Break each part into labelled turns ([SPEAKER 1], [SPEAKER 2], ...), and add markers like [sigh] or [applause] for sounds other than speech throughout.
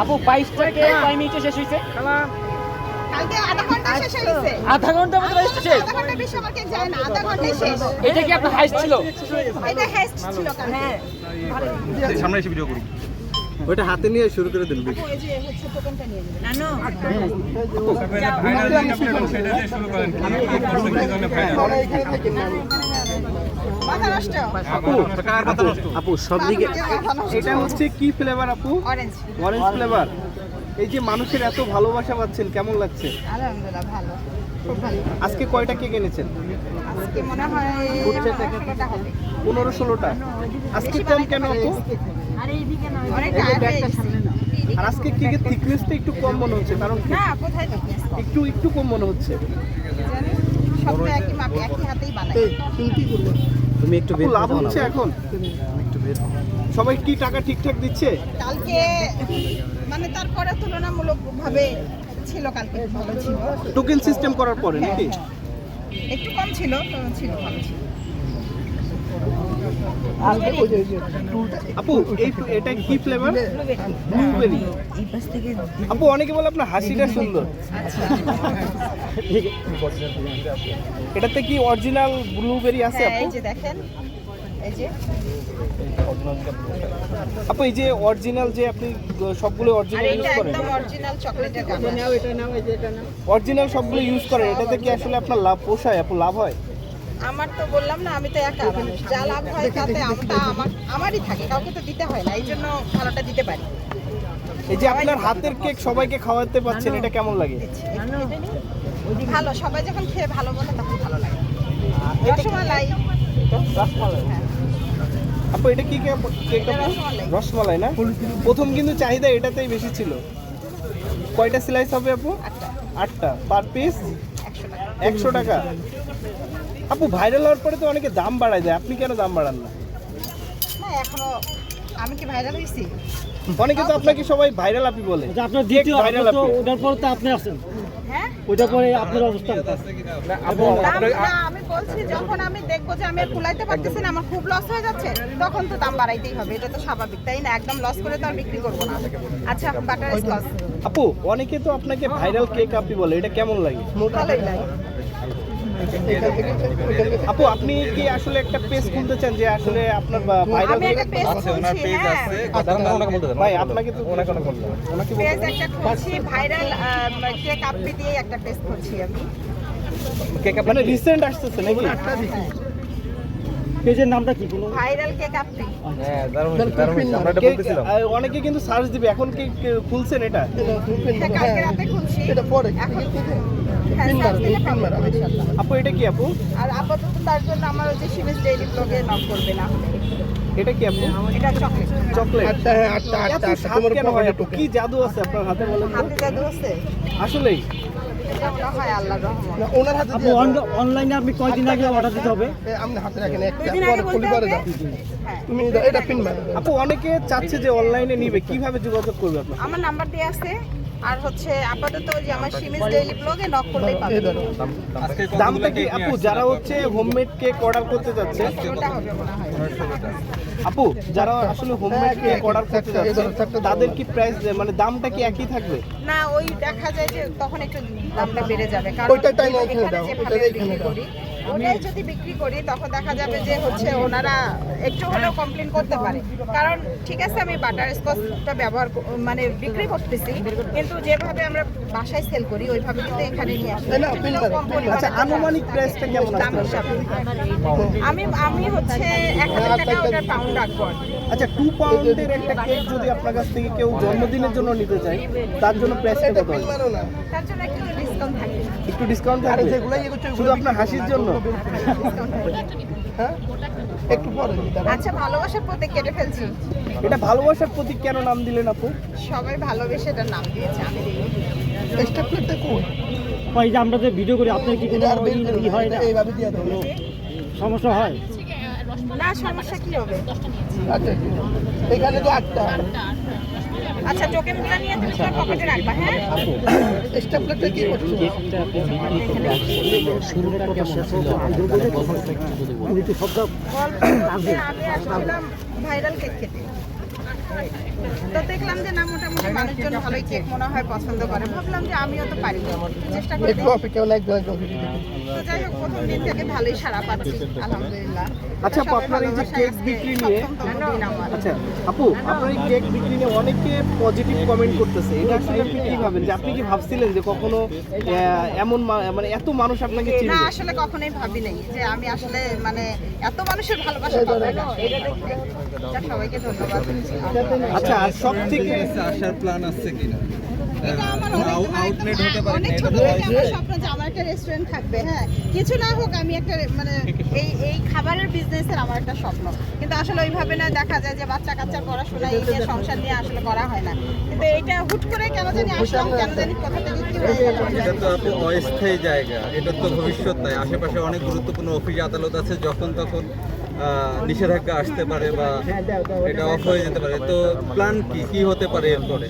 [SPEAKER 1] আপু বাইশটা কে কয় মিনিটে শেষ হয়েছে
[SPEAKER 2] কালকে আধা ঘণ্টা শেষ হয়েছে
[SPEAKER 1] আধা ঘণ্টার মধ্যে বাইশটা শেষ?
[SPEAKER 2] আধা ঘণ্টা বেশি আমার যায় না আধা ঘন্টায় শেষ।
[SPEAKER 1] এটা কি আপনার হাইস্ট ছিল?
[SPEAKER 2] এটা হেস্ট ছিল কালকে।
[SPEAKER 3] সামনে এসে ভিডিও করি।
[SPEAKER 4] ওইটা হাতে নিয়ে শুরু করে দিন
[SPEAKER 2] ওই যে হচ্ছে টোকেনটা নিয়ে
[SPEAKER 4] আপু সব দিকে এটা হচ্ছে কি ফ্লেভার আপু?
[SPEAKER 2] অরেঞ্জ
[SPEAKER 4] অরেঞ্জ ফ্লেভার এই যে মানুষের এত ভালোবাসা পাচ্ছেন কেমন লাগছে?
[SPEAKER 2] আলহামদুলিল্লাহ ভালো।
[SPEAKER 4] আজকে কয়টা কেক এনেছেন?
[SPEAKER 2] মনে হয়
[SPEAKER 4] পনেরো ষোলোটা আজকে কম কেন আপু? আর আজকে কেকের থিকনেসটা একটু কম মনে হচ্ছে কারণ? একটু একটু কম মনে হচ্ছে।
[SPEAKER 2] সব একই মাপে একই হাতেই বানাই।
[SPEAKER 4] তুমি একটু বের লাভ হচ্ছে এখন। সবাই কি টাকা ঠিকঠাক দিচ্ছে?
[SPEAKER 2] কালকে মানে তারপরে তুলনামূলক ভাবে ছিল কালকে ভালো ছিল।
[SPEAKER 4] টোকেন সিস্টেম করার পরে
[SPEAKER 2] হ্যাঁ,
[SPEAKER 4] নাকি।
[SPEAKER 2] একটু কম ছিল তো ছিল ভালো ছিল।
[SPEAKER 4] আপু এটা কি ফ্লেভার ব্লুবেরি আপু অনেকে বলে আপনার হাসিটা সুন্দর। এটাতে কি অরিজিনাল ব্লুবেরি আছে
[SPEAKER 2] হ্যাঁ
[SPEAKER 4] আপু?
[SPEAKER 2] এই যে দেখেন
[SPEAKER 4] আপু এই যে অরিজিনাল যে আপনি সবগুলো অরিজিনাল ইউজ করেন।
[SPEAKER 2] অরিজিনাল
[SPEAKER 4] অরিজিনাল সবগুলো ইউজ করেন এটাতে কি আসলে আপনার লাভ পোষায় আপু? লাভ হয়?
[SPEAKER 2] আমার তো বললাম না আমি তো একা। মানুষ যা লাভ হয় তাতে আমটা আমার আমারই থাকে কাউকে তো দিতে হয় না এই জন্য ভালোটা দিতে পারি।
[SPEAKER 4] এই যে আপনার হাতের কেক সবাইকে খাওয়াতে পাচ্ছেন এটা কেমন লাগে?
[SPEAKER 2] ভালো সবাই যখন খেয়ে ভালো বলে তখন ভালো লাগে। রসমালাই। হ্যাঁ।
[SPEAKER 4] আপু এটা কি কেক?
[SPEAKER 2] রসমালাই।
[SPEAKER 4] রসমালাই না? প্রথম কিন্তু চাহিদা এটাতেই বেশি ছিল। কয়টা স্লাইস হবে আপু?
[SPEAKER 2] আটটা।
[SPEAKER 4] আটটা। পার পিস
[SPEAKER 2] একশো টাকা।
[SPEAKER 4] আপু ভাইরাল হওয়ার পরে তো অনেকে দাম বাড়ায় দেয়। আপনি কেন দাম বাড়ান না?
[SPEAKER 2] না এখনও আমি কি ভাইরাল হয়েছি?
[SPEAKER 4] অনেকে তো আপনাকে সবাই ভাইরাল আপনি বলে।
[SPEAKER 1] আপনার দ্বিতীয়
[SPEAKER 4] ভাইরাল আপনি
[SPEAKER 1] ওটার পরে তো আপনি আসছেন
[SPEAKER 2] হ্যাঁ?
[SPEAKER 1] ওইটার পরে আপনার অবস্থান
[SPEAKER 3] আপু
[SPEAKER 2] আমি বলছি যখন আমি দেখব যে আমি আর কুলাইতে পারতেছি না আমার খুব লস হয়ে যাচ্ছে তখন তো দাম বাড়াইতেই হবে। এটা তো স্বাভাবিক তাই না? একদম লস করে তো আর বিক্রি করব না। আচ্ছা বাটার স্কচ
[SPEAKER 4] আপু অনেকে তো আপনাকে ভাইরাল কেক আপনি বলে। এটা কেমন লাগে?
[SPEAKER 2] ভালোই লাগে।
[SPEAKER 4] আপু আপনি কি আসলে একটা পেজ খুলতে চান যে আসলে আপনার ভাইরাল
[SPEAKER 2] আমি একটা পেজ খুলছি হ্যাঁ।
[SPEAKER 4] ভাই আপনাকে তো ওনাকে ওনাকে
[SPEAKER 2] পেজ একটা খুলছি ভাইরাল কেক আপনি দিয়ে একটা পেজ খুলছি আমি।
[SPEAKER 4] কেক মানে রিসেন্ট আসতেছে নাকি?
[SPEAKER 1] পেজের নামটা কি কোনো
[SPEAKER 2] ভাইরাল কেক আপনি
[SPEAKER 4] কেক, আহ, অনেকে কিন্তু সার্চ দিবে এখন কি খুলছেন এটা?
[SPEAKER 2] হ্যাঁ কালকে রাতে খুলছি। এটা পরে। এখন হ্যাঁ পাবেন ইনশাআল্লাহ।
[SPEAKER 4] আপু এটা কি আপু?
[SPEAKER 2] আর আপাতত তার জন্য আমার ওই যে সিমেন্স ডেইলি ব্লগে নক করবে না
[SPEAKER 4] এটা কি আপু?
[SPEAKER 2] এটা চকলেট
[SPEAKER 4] চকলেট হয়? কি জাদু আছে আপনার হাতে বলেন
[SPEAKER 2] হাতে জাদু আছে।
[SPEAKER 4] আসলেই?
[SPEAKER 2] মনে হয় আল্লাহর রহমত।
[SPEAKER 1] অনলাইনে আপনি কয়দিন আগে অর্ডার দিতে হবে?
[SPEAKER 2] দুদিন আগে বলতে হবে। হ্যাঁ।
[SPEAKER 4] আপু অনেকে চাচ্ছে যে অনলাইনে নিবে কীভাবে যোগাযোগ করবে
[SPEAKER 2] আমার নাম্বার দিয়ে আছে। আর হচ্ছে আপাতত ওই যে আমার সিমেন্স ডেইলি ব্লগে নক করলেই পাবেন।
[SPEAKER 4] দামটা কি? আপু যারা হচ্ছে হোমমেড কেক অর্ডার করতে যাচ্ছে
[SPEAKER 2] ওটা হবে মনে হয়।
[SPEAKER 4] আপু যারা আসলে হোমমেড কেক অর্ডার করতে যাচ্ছে তাদের কি প্রাইস মানে দামটা কি একই থাকবে?
[SPEAKER 2] না ওই দেখা যায় যে তখন একটু দামটা বেড়ে যাবে। কারণ এখানে যেভাবে বিক্রি করি ওটাই যদি বিক্রি করি তখন দেখা যাবে যে হচ্ছে ওনারা একটু হলেও কমপ্লেন করতে পারে। কারণ ঠিক আছে আমি বাটার স্কচটা ব্যবহার মানে বিক্রি করতেছি কিন্তু যেভাবে আমরা বাসায় সেল করি ওইভাবে কিন্তু এখানে নিয়ে আসি।
[SPEAKER 4] আচ্ছা আনুমানিক প্রাইসটা কেমন
[SPEAKER 2] দাম আমি আমি হচ্ছে এক হাজার টাকা ওটার পাউন্ড রাখব
[SPEAKER 4] আচ্ছা টু পাউন্ডের একটা কেক যদি আপনার কাছ থেকে কেউ জন্মদিনের জন্য নিতে চায় তার জন্য প্রাইসটা কত
[SPEAKER 2] তার জন্য একটু ডিসকাউন্ট থাকে।
[SPEAKER 4] একটু ডিসকাউন্ট থাকবে। শুধু আপনার হাসির জন্য।
[SPEAKER 2] একটু আচ্ছা ভালোবাসার প্রতি কেটে ফেলছি।
[SPEAKER 4] এটা ভালোবাসার প্রতীক কেন নাম দিলেন আপু?
[SPEAKER 2] সবাই ভালোবেসে এটা নাম দিয়েছে আমি দিইনি।
[SPEAKER 1] ওই যে আমরা যে ভিডিও করি আপনার কি কোনো হয় না? দাও সমস্যা হয়।
[SPEAKER 2] না সমস্যা কি হবে?
[SPEAKER 5] এখানে তো আটটা?
[SPEAKER 2] আচ্ছা টোকেনগুলো নিয়ে তুমি তোমার পকেটে রাখবা হ্যাঁ? [coughs]
[SPEAKER 5] স্টেপলেটটা কি করছ?
[SPEAKER 1] শুরুটা কেমন ছিল?
[SPEAKER 2] গল্প বলতে আমি ভাইরাল কেক খেতে। তো দেখলাম যে না মোটামুটি মানুষজন ভালোই কেক মনে হয় পছন্দ করে। ভাবলাম যে আমিও তো পারি। চেষ্টা করে। তো যাই হোক প্রথম দিন থেকে ভালোই সাড়া পাচ্ছি আলহামদুলিল্লাহ।
[SPEAKER 4] আচ্ছা, আপু, আপনার এই যে কেক বিক্রি নিয়ে- আচ্ছা আপু আপনার এই কেক বিক্রি নিয়ে অনেকে পজিটিভ কমেন্ট করতেছে। এটা আসলে আপনি কি ভাবেন? যে আপনি কি ভাবছিলেন যে কখনো এমন মানে এত মানুষ আপনাকে
[SPEAKER 2] না আসলে কখনোই ভাবি নাই যে আমি আসলে মানে এত মানুষের ভালোবাসা পাবো এটা। সবাইকে ধন্যবাদ।
[SPEAKER 4] আচ্ছা আর সব থেকে
[SPEAKER 3] আসার প্ল্যান আছে কিনা?
[SPEAKER 2] এটা আমার অনেক
[SPEAKER 3] আউটলেট হতে পারে
[SPEAKER 2] অনেক
[SPEAKER 3] না,
[SPEAKER 2] ছোট
[SPEAKER 3] এটা তো
[SPEAKER 2] স্বপ্ন যে আমার একটা রেস্টুরেন্ট থাকবে হ্যাঁ। কিছু না হোক আমি একটা মানে এই এই খাবারের বিজনেসের আমার একটা স্বপ্ন। কিন্তু আসলে ওইভাবে না দেখা যায় যে বাচ্চা কাচ্চার পড়াশোনা এই সংসার নিয়ে আসলে করা হয় না। কিন্তু এইটা হুট করে কেন জানি আসলাম কেন জানি কোথা থেকে কি গেল।
[SPEAKER 3] এটা তো আপু অস্থায়ী জায়গা এটা তো ভবিষ্যৎ নাই আশেপাশে অনেক গুরুত্বপূর্ণ অফিস আদালত আছে যখন তখন নিষেধাজ্ঞা আসতে পারে বা এটা অফ হয়ে যেতে পারে। তো প্ল্যান কি? কি হতে পারে এরপরে?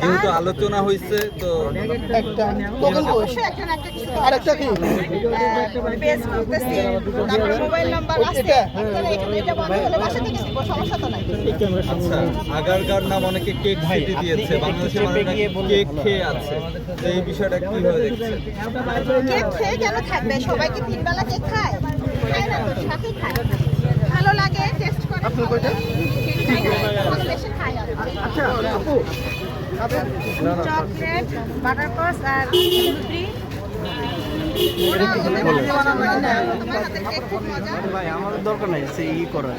[SPEAKER 3] যেহেতু আলোচনা হয়েছে তো
[SPEAKER 5] একটা আরেকটা কি?
[SPEAKER 3] আচ্ছা আগারকার নাম অনেকে কেক সিটি দিয়েছে বাংলাদেশের মানুষরা কেক খেয়ে আছে। তো এই বিষয়টা কীভাবে দেখছেন?
[SPEAKER 2] কেক খেয়ে কেন থাকবে? সবাই কি তিন বেলা কেক খায়? ভালো লাগে টেস্ট করে
[SPEAKER 5] আপনি
[SPEAKER 2] আর
[SPEAKER 4] আচ্ছা আপু
[SPEAKER 2] চকলেট বাটারকস আর
[SPEAKER 4] দরকার নাই সে ই করার।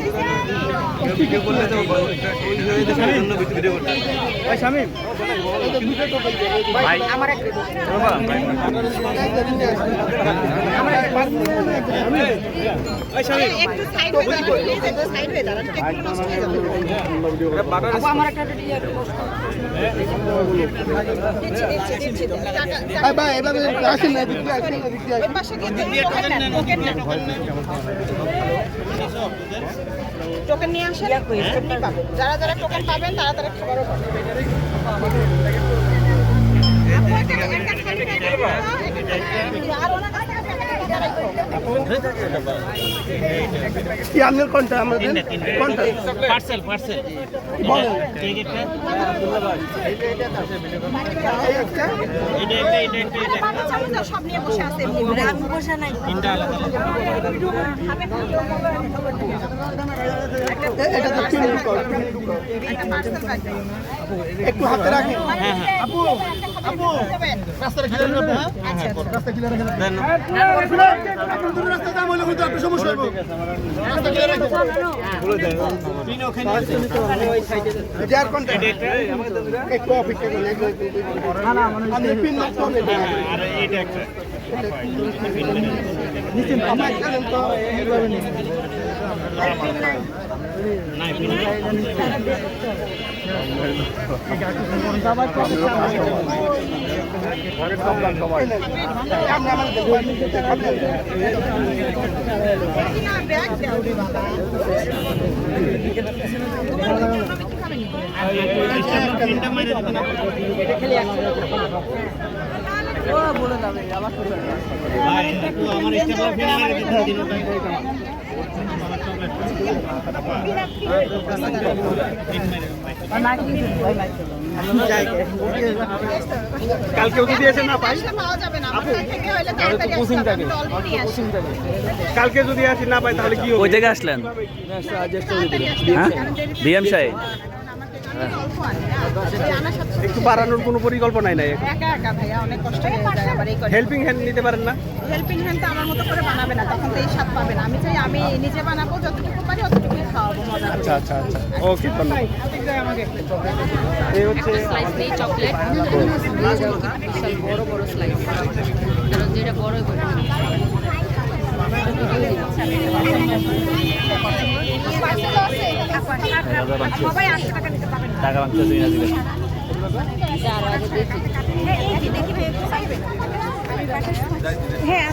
[SPEAKER 3] ভিডিও করলে তো ওই হয়ে যাবে জন্য ভিডিও করতে
[SPEAKER 4] ভাই শামিম ভাই
[SPEAKER 2] আমার একটা
[SPEAKER 5] একটা আসবে।
[SPEAKER 4] ভাই শামিম
[SPEAKER 2] একটু সাইড হয়ে দাঁড়ান সাইড হয়ে দাঁড়ান কেকগুলো নষ্ট হয়ে যাবে টাকা
[SPEAKER 5] এই ভাই, এভাবে আসেন না, এদিক আসেন, এদিক দিয়ে আসেন।
[SPEAKER 2] এর পাশে গিয়ে টোকেন নেন টোকেন নিয়ে আসেন এমনি পাবেন। যারা যারা টোকেন পাবেন তারা তারা খাবারও পাবেন। আর ওনার
[SPEAKER 5] কি আপনার কোনটা? আমাদের কোনটা?
[SPEAKER 1] Parcel parcel.
[SPEAKER 5] বলেন।
[SPEAKER 1] এটা
[SPEAKER 5] তো
[SPEAKER 2] একটু
[SPEAKER 5] হাতে রাখেন।
[SPEAKER 1] হ্যাঁ হ্যাঁ।
[SPEAKER 2] আপু আপু দেবেন
[SPEAKER 5] রাস্তাটা ক্লিয়ার রাখবেন রাস্তা ক্লিয়ার রাখেন
[SPEAKER 1] দেন
[SPEAKER 5] রাস্তা দাম হলে কিন্তু আপনি সমস্যা হবে রাস্তা ক্লিয়ার রাখেন
[SPEAKER 1] পিন ওখানে আছে
[SPEAKER 5] যার কোনটা একটু অপেক্ষা করুন একটু না না পিন না তো
[SPEAKER 1] আর এটা একটা
[SPEAKER 5] নিচে আমার তো এইভাবে নিন
[SPEAKER 1] নাই পিন
[SPEAKER 5] আপনি আমার
[SPEAKER 2] কিনা ব্যাগ দাও রে বাবা
[SPEAKER 1] পিনটা মেরে দিবেন ভাই একটু আমার স্টেপলার পিন মেরে দিতে দিন।
[SPEAKER 4] কালকেও যদি এসে না পাই?
[SPEAKER 2] থেকে
[SPEAKER 4] কোচিং থাকে।
[SPEAKER 2] আসি
[SPEAKER 4] কালকে যদি আসি না পাই তাহলে কি হবে?
[SPEAKER 6] ওই জায়গায় আসলেন? হ্যাঁ? ডিএম সাহেব?
[SPEAKER 4] একটু বাড়ানোর কোনো পরিকল্পনাই নাই
[SPEAKER 2] একা একা ভাইয়া অনেক কষ্ট হয়ে
[SPEAKER 4] হেল্পিং হ্যান্ড নিতে পারেন না?
[SPEAKER 2] হেল্পিং হ্যান্ড তো আমার মতো করে বানাবে না তখন তো এই স্বাদ পাবে না। আমি চাই আমি নিজে বানাবো যতটুকু পারি অতটুকুই খাওয়াবো মজা
[SPEAKER 4] আচ্ছা আচ্ছা আচ্ছা। ওকে ধন্যবাদ। এই হচ্ছে
[SPEAKER 7] স্লাইস নেই চকলেট বড় বড় স্লাইস যেটা বড়। করে
[SPEAKER 2] সবাই আটশো টাকা নিতে
[SPEAKER 7] দুই না দেখি
[SPEAKER 2] হ্যাঁ